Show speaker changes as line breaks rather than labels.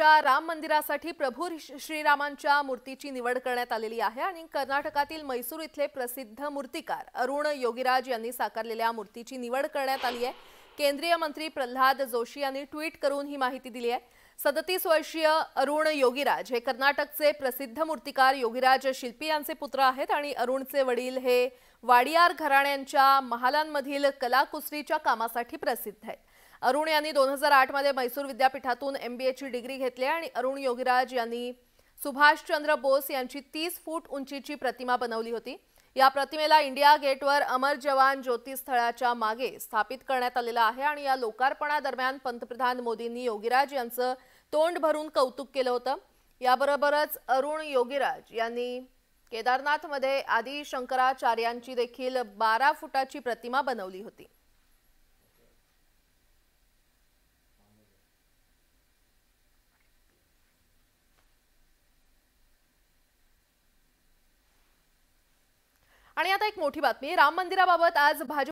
च्या राम मंदिरासाठी प्रभू श्रीरामांच्या मूर्तीची निवड करण्यात आलेली आहे आणि कर्नाटकातील मैसूर इथले प्रसिद्ध मूर्तिकार अरुण योगीराज यांनी साकारलेल्या मूर्तीची निवड करण्यात आली आहे. केंद्रीय मंत्री प्रल्हाद जोशी यांनी ट्विट करून ही माहिती दिली आहे. सदतीस वर्षीय अरुण योगीराज हे कर्नाटकचे प्रसिद्ध मूर्तिकार योगीराज शिल्पी यांचे पुत्र आहेत आणि अरुणचे वडील हे वाडियार घराण्यांच्या महालांमधील कलाकुसरीच्या कामासाठी प्रसिद्ध आहेत. अरुण यांनी दोन हजार आठमध्ये मैसूर विद्यापीठातून एम बी एची डिग्री घेतली आणि अरुण योगीराज यांनी सुभाषचंद्र बोस यांची तीस फूट उंचीची प्रतिमा बनवली होती. या प्रतिमेला इंडिया गेटवर अमर जवान ज्योती स्थळाच्या मागे स्थापित करण्यात आलेला आहे आणि या लोकार्पणादरम्यान पंतप्रधान मोदींनी योगीराज यांचं तोंड भरून कौतुक केलं होतं. याबरोबरच अरुण योगीराज यांनी केदारनाथमध्ये आदी शंकराचार्यांची देखील बारा फुटाची प्रतिमा बनवली होती. आणि आता एक मोठी बातमी राम मंदिराबाबत आज भाजप